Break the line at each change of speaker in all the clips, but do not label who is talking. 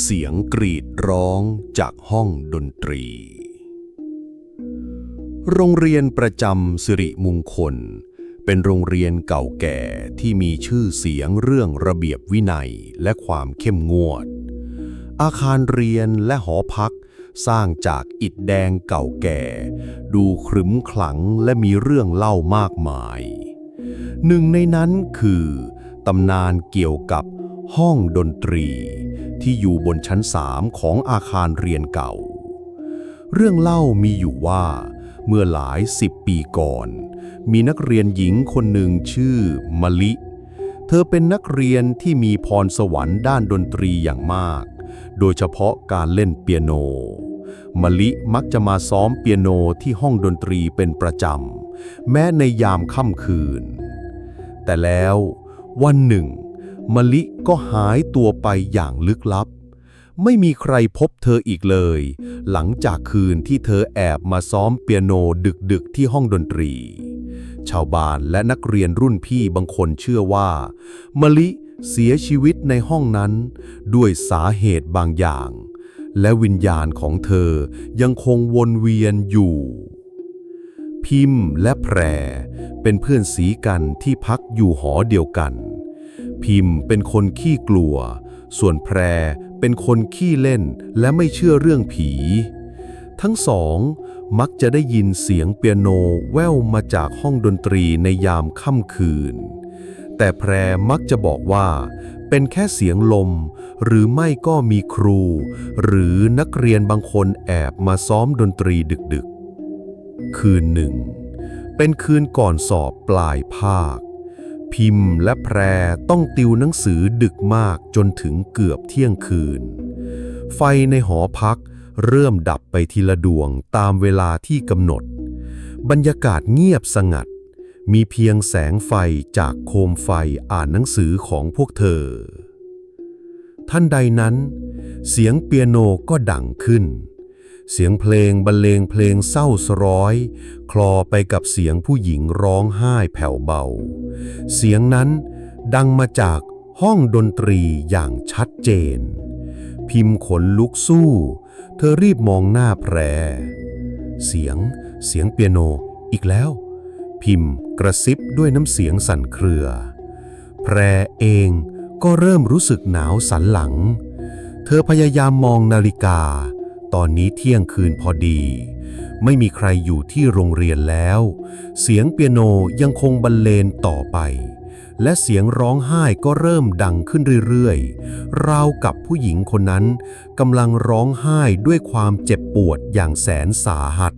เสียงกรีดร้องจากห้องดนตรี โรงเรียนประจำสิริมงคล เป็นโรงเรียนเก่าแก่ที่มีชื่อเสียงเรื่องระเบียบวินัยและความเข้มงวด อาคารเรียนและหอพักสร้างจากอิฐแดงเก่าแก่ ดูขรึมขลังและมีเรื่องเล่ามากมาย หนึ่งในนั้นคือตำนานเกี่ยวกับห้องดนตรี ที่อยู่บนชั้นสามของอาคารเรียนเก่า เรื่องเล่ามีอยู่ว่า เมื่อหลายสิบปีก่อน มีนักเรียนหญิงคนหนึ่งชื่อมะลิ เธอเป็นนักเรียนที่มีพรสวรรค์ด้านดนตรีอย่างมาก โดยเฉพาะการเล่นเปียโนมะลิมักจะมาซ้อมเปียโนที่ห้องดนตรีเป็นประจำ แม้ในยามค่ำคืน แต่แล้ววันหนึ่ง มะลิก็หายตัวไปอย่างลึกลับ ไม่มีใครพบเธออีกเลย หลังจากคืนที่เธอแอบมาซ้อมเปียโนดึกๆที่ห้องดนตรี ชาวบ้านและนักเรียนรุ่นพี่บางคนเชื่อว่ามะลิเสียชีวิตในห้องนั้น ด้วยสาเหตุบางอย่าง และวิญญาณของเธอยังคงวนเวียนอยู่ พิมพ์และแพรเป็นเพื่อนสีกันที่พักอยู่หอเดียวกัน พิมพ์เป็นคนขี้กลัว ส่วนแพรเป็นคนขี้เล่นและไม่เชื่อเรื่องผี ทั้งสองมักจะได้ยินเสียงเปียโนแว่วมาจากห้องดนตรีในยามค่ำคืน แต่แพรมักจะบอกว่า เป็นแค่เสียงลม หรือไม่ก็มีครู หรือนักเรียนบางคนแอบมาซ้อมดนตรีดึกๆ คืนหนึ่ง เป็นคืนก่อนสอบปลายภาค พิมพ์และแพรต้องติวหนังสือดึกมากจนถึงเกือบเที่ยงคืน ไฟในหอพักเริ่มดับไปทีละดวงตามเวลาที่กำหนด บรรยากาศเงียบสงัด มีเพียงแสงไฟจากโคมไฟอ่านหนังสือของพวกเธอ ท่านใดนั้น เสียงเปียโนก็ดังขึ้น เสียงเพลงบรรเลงเพลงเศร้าสร้อย คลอไปกับเสียงผู้หญิงร้องไห้แผ่วเบา เสียงนั้นดังมาจากห้องดนตรีอย่างชัดเจน พิมพ์ขนลุกสู้ เธอรีบมองหน้าแพร เสียง เสียงเปียโนอีกแล้ว พิมพ์กระซิบด้วยน้ำเสียงสั่นเครือ แพรเองก็เริ่มรู้สึกหนาวสันหลัง เธอพยายามมองนาฬิกา ตอนนี้เที่ยงคืนพอดี ไม่มีใครอยู่ที่โรงเรียนแล้ว เสียงเปียโนยังคงบรรเลงต่อไป และเสียงร้องไห้ก็เริ่มดังขึ้นเรื่อยๆ ราวกับผู้หญิงคนนั้นกำลังร้องไห้ด้วยความเจ็บปวดอย่างแสนสาหัส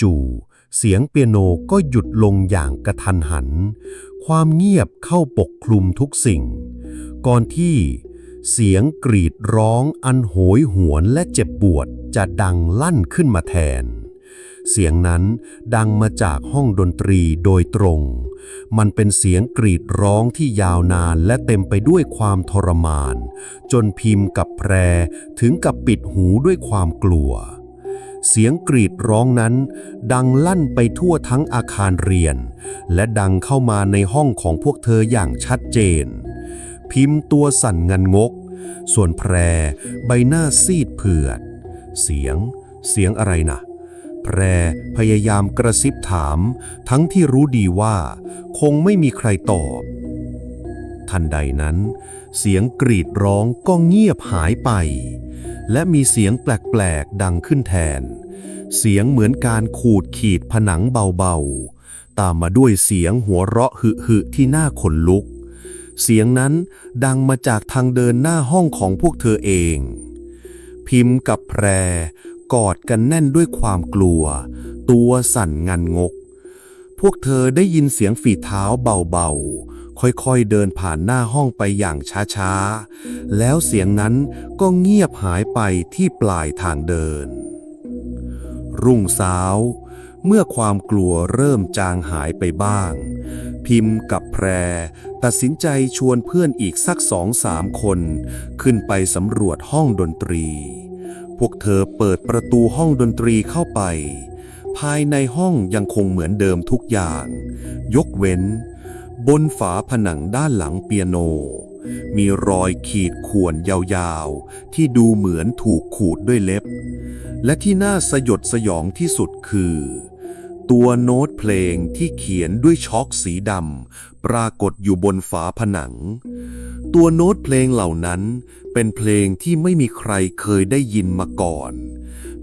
จู่ๆ เสียงเปียโนก็หยุดลงอย่างกระทันหัน ความเงียบเข้าปกคลุมทุกสิ่ง ก่อนที่ เสียงกรีดร้องอันโหยหวนและเจ็บปวดจะดังลั่นขึ้นมาแทน เสียงนั้นดังมาจากห้องดนตรีโดยตรง มันเป็นเสียงกรีดร้องที่ยาวนานและเต็มไปด้วยความทรมาน จนพิมพ์กับแพรถึงกับปิดหูด้วยความกลัว เสียงกรีดร้องนั้น ดังลั่นไปทั่วทั้งอาคารเรียน และดังเข้ามาในห้องของพวกเธออย่างชัดเจน พิมพ์ตัวสั่นงันงก ส่วนแพรใบหน้าซีดเผือด เสียง เสียงอะไรนะแพรพยายามกระซิบถาม ทั้งที่รู้ดีว่า คงไม่มีใครตอบ ทันใดนั้น เสียงกรีดร้องก็เงียบหายไป และมีเสียงแปลกๆดังขึ้นแทน เสียงเหมือนการขูดขีดผนังเบาๆ ตามมาด้วยเสียงหัวเราะหึๆที่น่าขนลุก เสียงนั้นดังมาจากทางเดินหน้าห้องของพวกเธอเอง พิมพ์กับแพร กอดกันแน่นด้วยความกลัว ตัวสั่นงันงก พวกเธอได้ยินเสียงฝีเท้าเบาๆ ค่อยๆเดินผ่านหน้าห้องไปอย่างช้าๆ แล้วเสียงนั้นก็เงียบหายไปที่ปลายทางเดิน รุ่งสาว เมื่อความกลัวเริ่มจางหายไปบ้าง พิมพ์กับแพร ตัดสินใจชวนเพื่อนอีกสักสองสามคน ขึ้นไปสำรวจห้องดนตรี พวกเธอเปิดประตูห้องดนตรีเข้าไป ภายในห้องยังคงเหมือนเดิมทุกอย่าง ยกเว้น บนฝาผนังด้านหลังเปียโน มีรอยขีดข่วนยาวๆ ที่ดูเหมือนถูกขูดด้วยเล็บและที่น่าสยดสยองที่สุดคือ ตัวโน้ตเพลงที่เขียนด้วยช็อกสีดำปรากฏอยู่บนฝาผนัง ตัวโน้ตเพลงเหล่านั้น เป็นเพลงที่ไม่มีใครเคยได้ยินมาก่อน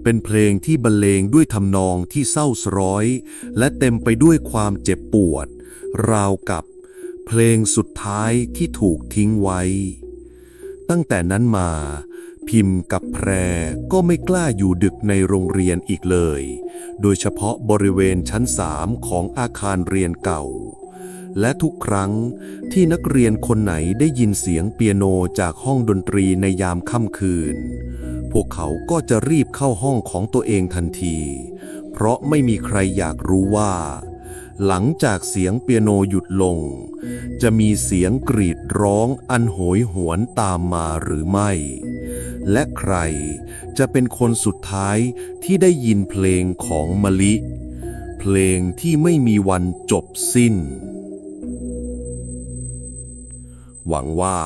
เป็นเพลงที่บรรเลงด้วยทำนองที่เศร้าสร้อย และเต็มไปด้วยความเจ็บปวด ราวกับ เพลงสุดท้ายที่ถูกทิ้งไว้ ตั้งแต่นั้นมา พิมพ์กับแพรก็ไม่กล้าอยู่ดึกในโรงเรียนอีกเลย โดยเฉพาะบริเวณชั้นสามของอาคารเรียนเก่า และทุกครั้งที่นักเรียนคนไหนได้ยินเสียงเปียโนจากห้องดนตรีในยามค่ำคืน พวกเขาก็จะรีบเข้าห้องของตัวเองทันที เพราะไม่มีใครอยากรู้ว่า หลังจากเสียงเปียโนหยุดลง จะมีเสียงกรีดร้องอันโหยหวนตามมาหรือไม่ และใครจะเป็นคนสุดท้ายที่ได้ยินเพลงของมะลิ เพลงที่ไม่มีวันจบสิ้น หวังว่า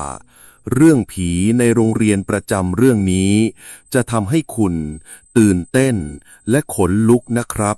เรื่องผีในโรงเรียนประจำเรื่องนี้ จะทำให้คุณตื่นเต้นและขนลุกนะครับ